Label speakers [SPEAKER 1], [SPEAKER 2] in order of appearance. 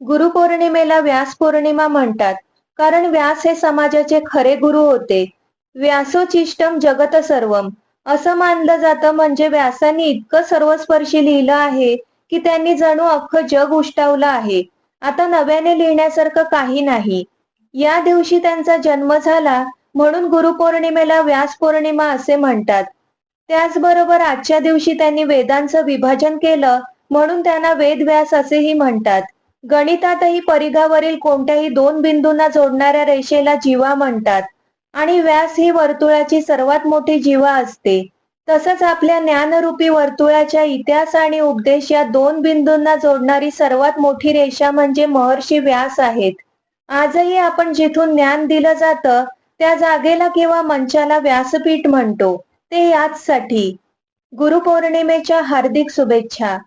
[SPEAKER 1] गुरुपौर्णिमेला व्यास पौर्णिमा म्हणतात. कारण व्यास हे समाजाचे खरे गुरु होते. व्यासोचिष्टम जगत सर्वम असं मानलं जातं म्हणजे व्यासांनी इतकं सर्वस्पर्शी लिहिलं आहे की त्यांनी जणू अख्खं जग उष्टावलं आहे. आता नव्याने लिहिण्यासारखं काही नाही. या दिवशी त्यांचा जन्म झाला म्हणून गुरुपौर्णिमेला व्यास पौर्णिमा असे म्हणतात. त्याचबरोबर आजच्या दिवशी त्यांनी वेदांचं विभाजन केलं म्हणून त्यांना वेद व्यास असेही म्हणतात. गणितातही परिघावरील कोणत्याही दोन बिंदूंना जोडणाऱ्या रेषेला जीवा म्हणतात. आणि व्यास ही वर्तुळाची सर्वात मोठी जीवा असते. तसंच आपल्या ज्ञानरूपी वर्तुळाच्या इतिहास आणि उपदेश या दोन बिंदूंना जोडणारी सर्वात मोठी रेषा म्हणजे महर्षी व्यास आहेत. आजही आपण जिथून ज्ञान दिलं जातं त्या जागेला किंवा मंचाला व्यासपीठ म्हणतो. ते याचसाठी. गुरुपौर्णिमेच्या हार्दिक शुभेच्छा.